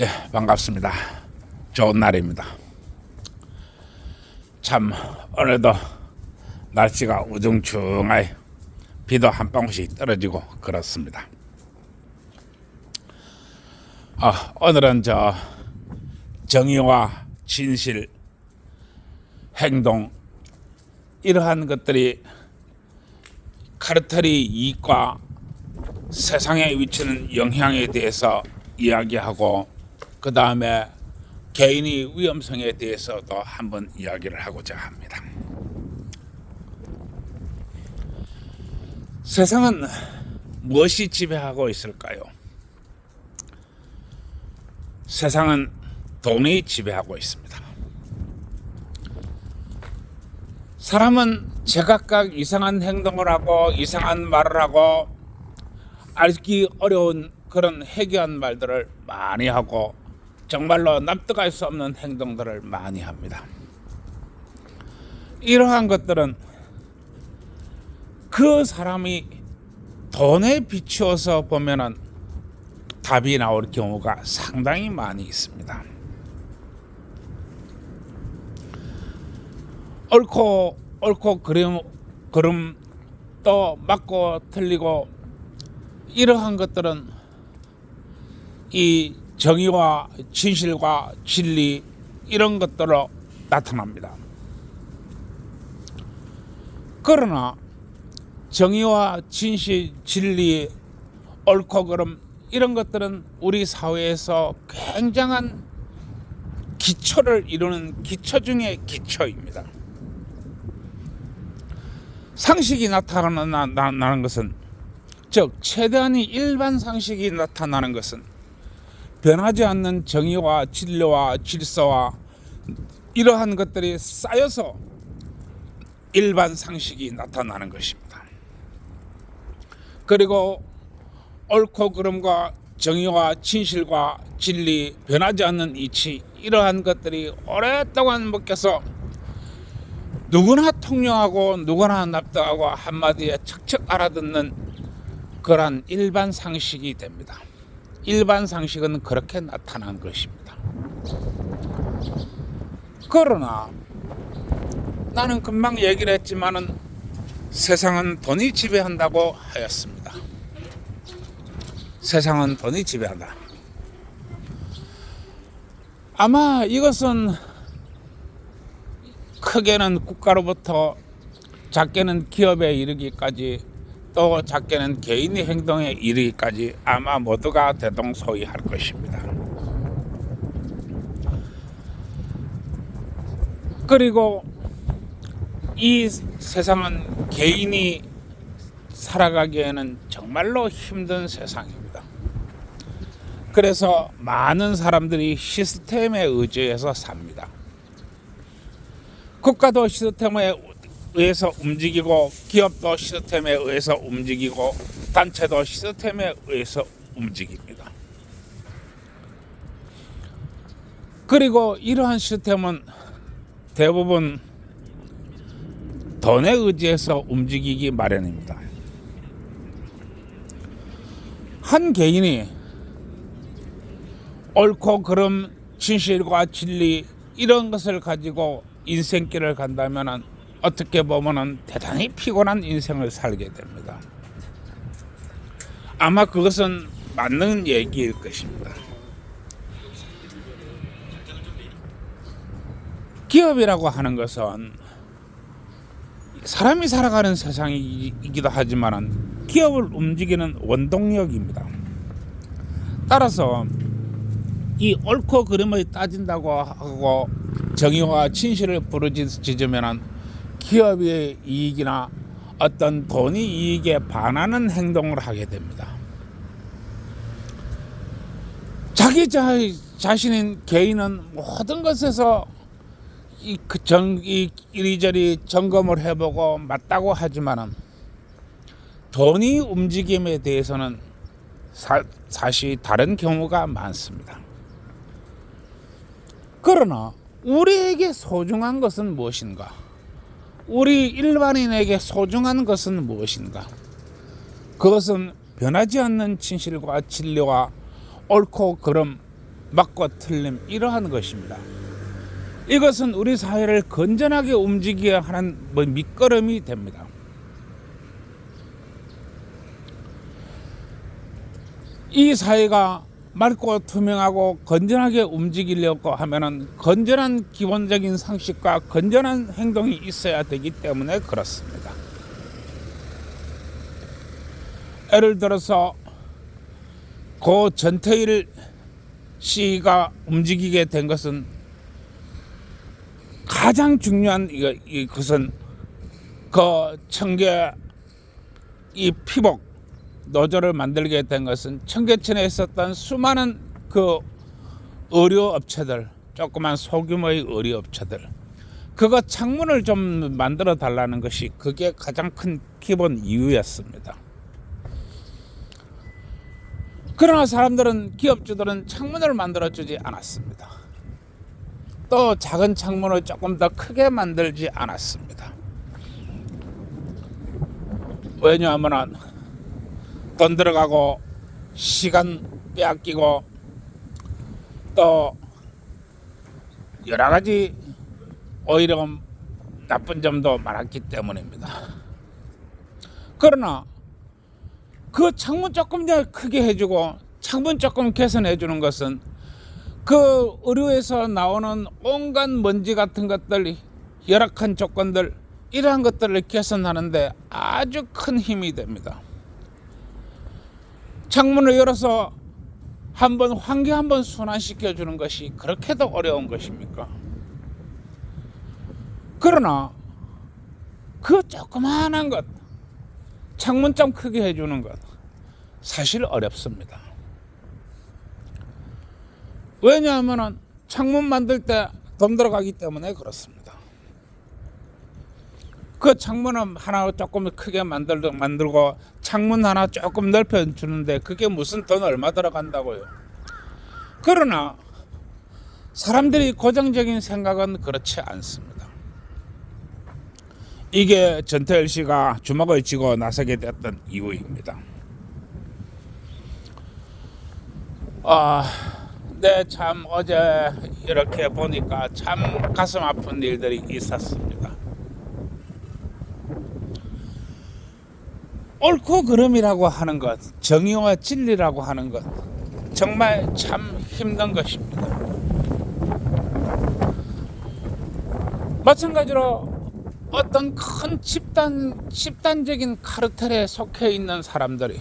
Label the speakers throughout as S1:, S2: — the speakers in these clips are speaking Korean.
S1: 예, 반갑습니다. 좋은 날입니다. 참 오늘도 날씨가 우중충하게 비도 한 방울씩 떨어지고 그렇습니다. 아, 오늘은 저 정의와 진실, 행동 이러한 것들이 카르텔이 이익과 세상에 미치는 영향에 대해서 이야기하고 그 다음에 개인의 위험성에 대해서도 한번 이야기를 하고자 합니다. 세상은 무엇이 지배하고 있을까요? 세상은 돈이 지배하고 있습니다. 사람은 제각각 이상한 행동을 하고 이상한 말을 하고 알기 어려운 그런 해괴한 말들을 많이 하고 정말로 납득할 수 없는 행동들을 많이 합니다. 이러한 것들은 그 사람이 돈에 비추어서 보면은 답이 나올 경우가 상당히 많이 있습니다. 옳고 옳고 그름 그름 또 맞고 틀리고 이러한 것들은 이 정의와 진실과 진리 이런 것들로 나타납니다. 그러나 정의와 진실, 진리, 옳고 그름 이런 것들은 우리 사회에서 굉장한 기초를 이루는 기초 중의 기초입니다. 상식이 나타나는 나는 것은 즉 최대한의 일반 상식이 나타나는 것은 변하지 않는 정의와 진료와 질서와 이러한 것들이 쌓여서 일반 상식이 나타나는 것입니다. 그리고 옳고 그름과 정의와 진실과 진리 변하지 않는 이치 이러한 것들이 오랫동안 먹혀서 누구나 통용하고 누구나 납득하고 한마디에 척척 알아듣는 그러한 일반 상식이 됩니다. 일반 상식은 그렇게 나타난 것입니다. 그러나 나는 금방 얘기를 했지만은 세상은 돈이 지배한다고 하였습니다. 세상은 돈이 지배한다. 아마 이것은 크게는 국가로부터 작게는 기업에 이르기까지 또 작게는 개인의 행동에 이르기까지 아마 모두가 대동소이할 것입니다. 그리고 이 세상은 개인이 살아가기에는 정말로 힘든 세상입니다. 그래서 많은 사람들이 시스템에 의지해서 삽니다. 국가도 시스템에 의해서 움직이고 기업도 시스템에 의해서 움직이고 단체도 시스템에 의해서 움직입니다. 그리고 이러한 시스템은 대부분 돈에 의지해서 움직이기 마련입니다. 한 개인이 옳고 그름 진실과 진리 이런 것을 가지고 인생길을 간다면 어떻게 보면 대단히 피곤한 인생을 살게 됩니다. 아마 그것은 맞는 얘기일 것입니다. 기업이라고 하는 것은 사람이 살아가는 세상이기도 하지만 기업을 움직이는 원동력입니다. 따라서 이 옳고 그름을 따진다고 하고 정의와 진실을 부르짖으면 기업의 이익이나 어떤 돈이 이익에 반하는 행동을 하게 됩니다. 자기 자, 자신인 개인은 모든 것에서 이, 그 정, 이, 이리저리 점검을 해보고 맞다고 하지만은 돈이 움직임에 대해서는 사, 사실 다른 경우가 많습니다. 그러나 우리에게 소중한 것은 무엇인가? 우리 일반인에게 소중한 것은 무엇인가? 그것은 변하지 않는 진실과 진리와 옳고 그름 맞고 틀림 이러한 것입니다. 이것은 우리 사회를 건전하게 움직이게 하는 뭐 밑거름이 됩니다. 이 사회가 맑고 투명하고 건전하게 움직이려고 하면은 건전한 기본적인 상식과 건전한 행동이 있어야 되기 때문에 그렇습니다. 예를 들어서 고 전태일 씨가 움직이게 된 것은 가장 중요한 이것은 그 청계 이 피복 노조를 만들게 된 것은 청계천에 있었던 수많은 그 의료 업체들 조그만 소규모의 의료 업체들 그거 창문을 좀 만들어 달라는 것이 그게 가장 큰 기본 이유였습니다. 그러나 사람들은 기업주들은 창문을 만들어 주지 않았습니다. 또 작은 창문을 조금 더 크게 만들지 않았습니다. 왜냐하면 돈 들어가고 시간 빼앗기고 또 여러 가지 오히려 나쁜 점도 많았기 때문입니다. 그러나 그 창문 조금 더 크게 해주고 창문 조금 개선해 주는 것은 그 의료에서 나오는 온갖 먼지 같은 것들 열악한 조건들 이러한 것들을 개선하는데 아주 큰 힘이 됩니다. 창문을 열어서 한번 환기 한번 순환시켜 주는 것이 그렇게도 어려운 것입니까? 그러나 그 조그마한 것 창문 좀 크게 해주는 것 사실 어렵습니다. 왜냐하면 창문 만들 때 돈 들어가기 때문에 그렇습니다. 그 창문은 하나 조금 크게 만들고 창문 하나 조금 넓혀 주는데 그게 무슨 돈 얼마 들어간다고요. 그러나 사람들이 고정적인 생각은 그렇지 않습니다. 이게 전태일 씨가 주먹을 쥐고 나서게 됐던 이유입니다. 아, 네, 참 어제 이렇게 보니까 참 가슴 아픈 일들이 있었습니다. 옳고 그름이라고 하는 것, 정의와 진리라고 하는 것, 정말 참 힘든 것입니다. 마찬가지로 어떤 큰 집단, 집단적인 카르텔에 속해 있는 사람들이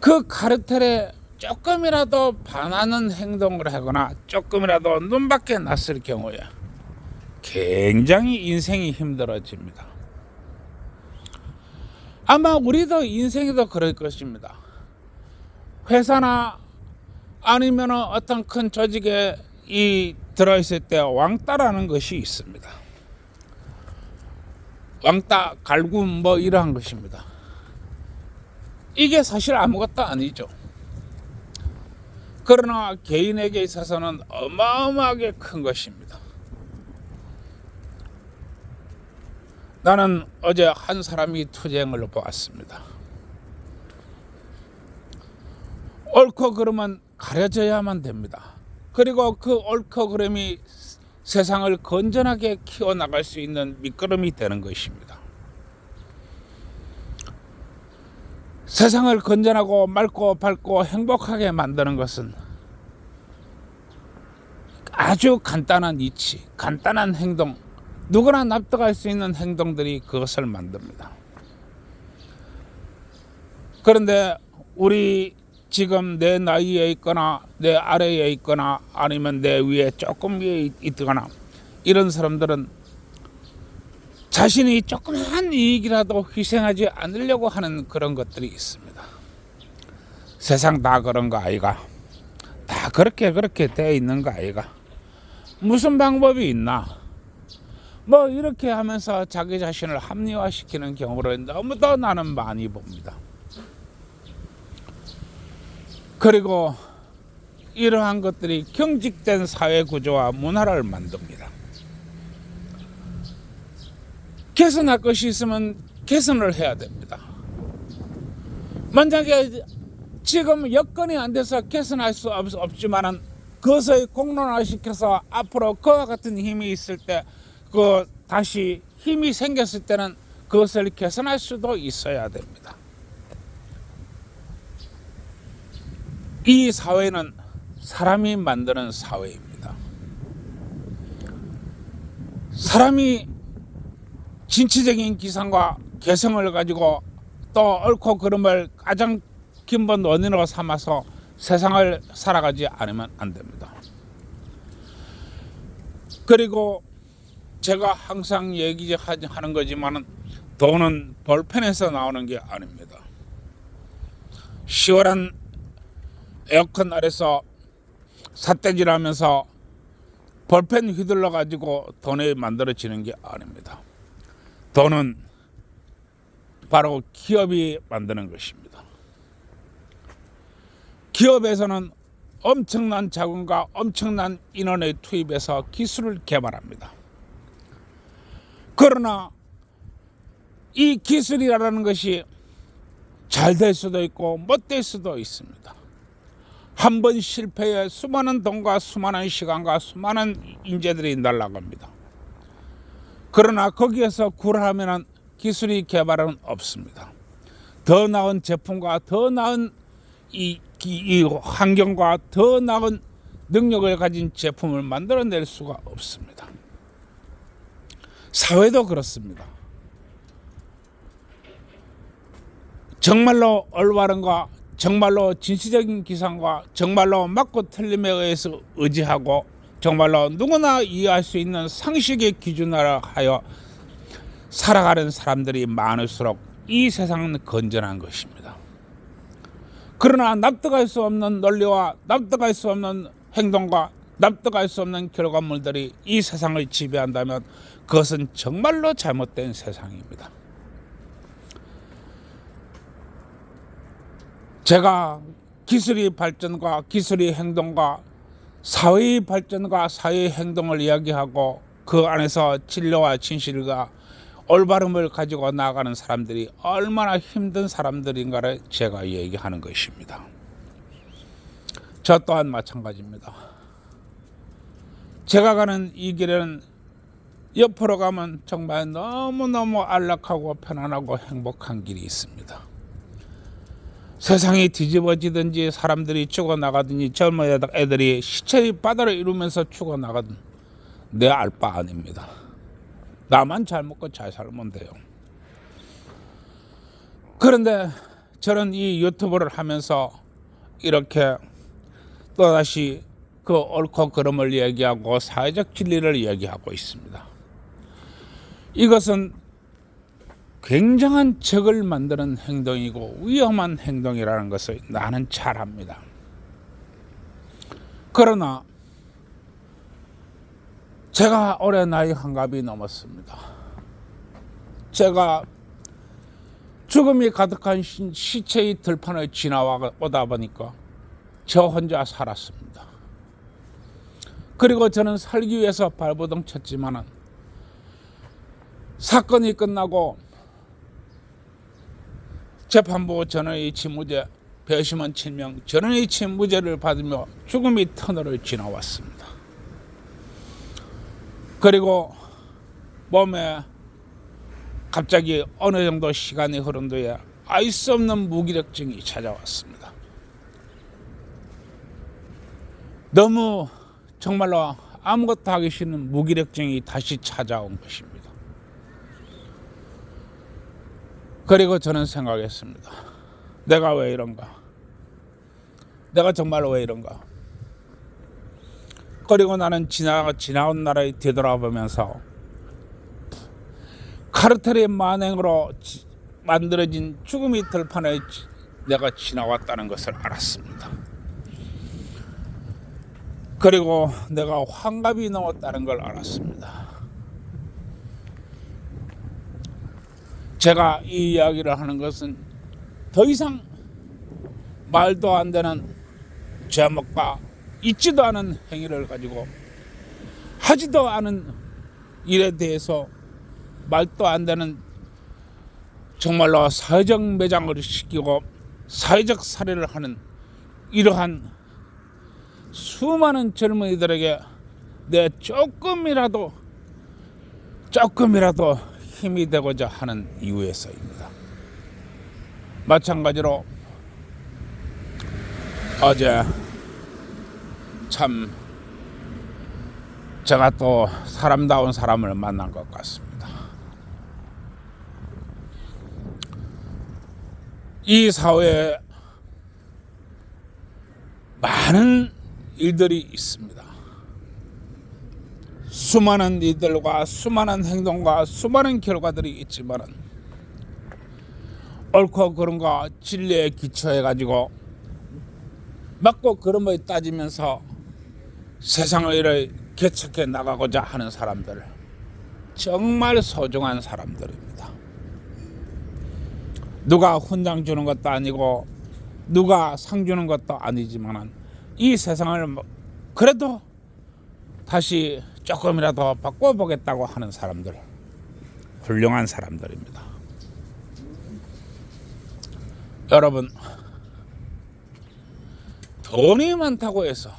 S1: 그 카르텔에 조금이라도 반하는 행동을 하거나 조금이라도 눈밖에 났을 경우에 굉장히 인생이 힘들어집니다. 아마 우리도 인생에도 그럴 것입니다. 회사나 아니면 어떤 큰 조직에 이 들어있을 때 왕따라는 것이 있습니다. 왕따, 갈굼 뭐 이러한 것입니다. 이게 사실 아무것도 아니죠. 그러나 개인에게 있어서는 어마어마하게 큰 것입니다. 나는 어제 한 사람이 투쟁을 보았습니다. 옳고 그름은 가려져야만 됩니다. 그리고 그 옳고 그름이 세상을 건전하게 키워나갈 수 있는 밑거름이 되는 것입니다. 세상을 건전하고 맑고 밝고 행복하게 만드는 것은 아주 간단한 이치, 간단한 행동, 누구나 납득할 수 있는 행동들이 그것을 만듭니다. 그런데 우리 지금 내 나이에 있거나 내 아래에 있거나 아니면 내 위에 조금 위에 있거나 이런 사람들은 자신이 조그만 이익이라도 희생하지 않으려고 하는 그런 것들이 있습니다. 세상 다 그런 거 아이가? 다 그렇게 그렇게 돼 있는 거 아이가? 무슨 방법이 있나? 뭐 이렇게 하면서 자기 자신을 합리화시키는 경우를 너무도 나는 많이 봅니다. 그리고 이러한 것들이 경직된 사회 구조와 문화를 만듭니다. 개선할 것이 있으면 개선을 해야 됩니다. 만약에 지금 여건이 안 돼서 개선할 수 없, 없지만은 그것을 공론화시켜서 앞으로 그와 같은 힘이 있을 때 그 다시 힘이 생겼을 때는 그것을 개선할 수도 있어야 됩니다. 이 사회는 사람이 만드는 사회입니다. 사람이 진취적인 기상과 개성을 가지고 또 옳고 그름을 가장 근본 원인으로 삼아서 세상을 살아가지 않으면 안 됩니다. 그리고 제가 항상 얘기하는 거지만은 돈은 볼펜에서 나오는 게 아닙니다. 시원한 에어컨 아래서 삿대질하면서 볼펜 휘둘러 가지고 돈이 만들어지는 게 아닙니다. 돈은 바로 기업이 만드는 것입니다. 기업에서는 엄청난 자금과 엄청난 인원을 투입해서 기술을 개발합니다. 그러나 이 기술이라는 것이 잘 될 수도 있고 못 될 수도 있습니다. 한 번 실패에 수많은 돈과 수많은 시간과 수많은 인재들이 날아갑니다. 그러나 거기에서 굴하면 기술이 개발은 없습니다. 더 나은 제품과 더 나은 이, 이, 이 환경과 더 나은 능력을 가진 제품을 만들어낼 수가 없습니다. 사회도 그렇습니다. 정말로 올바른과 정말로 진취적인 기상과 정말로 맞고 틀림에 의해서 의지하고 정말로 누구나 이해할 수 있는 상식의 기준으로 하여 살아가는 사람들이 많을수록 이 세상은 건전한 것입니다. 그러나 납득할 수 없는 논리와 납득할 수 없는 행동과 납득할 수 없는 결과물들이 이 세상을 지배한다면 그것은 정말로 잘못된 세상입니다. 제가 기술의 발전과 기술의 행동과 사회의 발전과 사회의 행동을 이야기하고 그 안에서 진료와 진실과 올바름을 가지고 나가는 사람들이 얼마나 힘든 사람들인가를 제가 얘기하는 것입니다. 저 또한 마찬가지입니다. 제가 가는 이 길에는 옆으로 가면 정말 너무너무 안락하고 편안하고 행복한 길이 있습니다. 세상이 뒤집어지든지 사람들이 죽어나가든지 젊은 애들이 시체의 바다를 이루면서 죽어나가든 내 알 바 아닙니다. 나만 잘 먹고 잘 살면 돼요. 그런데 저는 이 유튜브를 하면서 이렇게 또다시 그 옳고 그름을 얘기하고 사회적 진리를 얘기하고 있습니다. 이것은 굉장한 적을 만드는 행동이고 위험한 행동이라는 것을 나는 잘 압니다. 그러나 제가 올해 나이 한갑이 넘었습니다. 제가 죽음이 가득한 시- 시체의 들판을 지나오다 보니까 저 혼자 살았습니다. 그리고 저는 살기 위해서 발버둥 쳤지만은 사건이 끝나고 재판부 전원의 친무죄 배심원 7명 전원의 친무죄를 받으며 죽음의 터널을 지나왔습니다. 그리고 몸에 갑자기 어느 정도 시간이 흐른 뒤에 알 수 없는 무기력증이 찾아왔습니다. 너무 정말로 아무것도 하기 싫은 무기력증이 다시 찾아온 것입니다. 그리고 저는 생각했습니다. 내가 왜 이런가? 내가 정말 왜 이런가? 그리고 나는 지나 지나온 날을 되돌아보면서 카르텔의 만행으로 지- 만들어진 죽음의 들판에 지- 내가 지나왔다는 것을 알았습니다. 그리고 내가 환갑이 넘었다는 걸 알았습니다. 제가 이 이야기를 하는 것은 더 이상 말도 안 되는 제목과 있지도 않은 행위를 가지고 하지도 않은 일에 대해서 말도 안 되는 정말로 사회적 매장을 시키고 사회적 살해를 하는 이러한 수많은 젊은이들에게 내 조금이라도 조금이라도 힘이 되고자 하는 이유에서입니다. 마찬가지로 어제 참 제가 또 사람다운 사람을 만난 것 같습니다. 이 사회에 많은 일들이 있습니다. 수많은 일들과 수많은 행동과 수많은 결과들이 있지만은 옳고 거 진리에 기초해 가지고 맞고 걸 따지면서 세상의 일을 개척해 나가고자 하는 사람들 정말 소중한 사람들입니다. 누가 훈장 주는 것도 아니고 누가 상 주는 것도 아니지만은 이 세상을 뭐 그래도 다시 조금이라도 바꿔보겠다고 하는 사람들 훌륭한 사람들입니다. 여러분 돈이 많다고 해서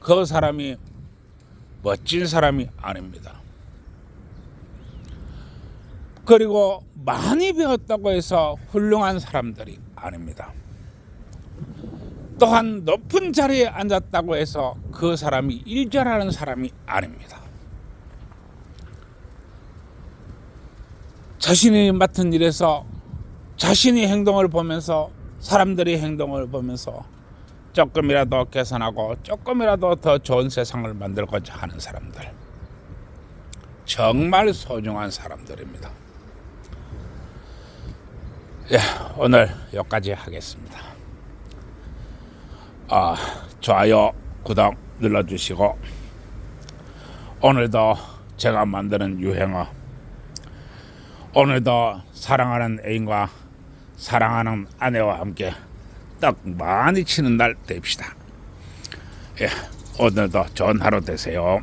S1: 그 사람이 멋진 사람이 아닙니다. 그리고 많이 배웠다고 해서 훌륭한 사람들이 아닙니다. 또한 높은 자리에 앉았다고 해서 그 사람이 일 잘하는 사람이 아닙니다. 자신이 맡은 일에서 자신이 행동을 보면서 사람들이 행동을 보면서 조금이라도 개선하고 조금이라도 더 좋은 세상을 만들고자 하는 사람들 정말 소중한 사람들입니다. 예, 오늘 여기까지 하겠습니다. 아, 좋아요, 구독 눌러주시고 오늘도 제가 만드는 유행어 오늘도 사랑하는 애인과 사랑하는 아내와 함께 떡 많이 치는 날 됩시다. 예, 오늘도 좋은 하루 되세요.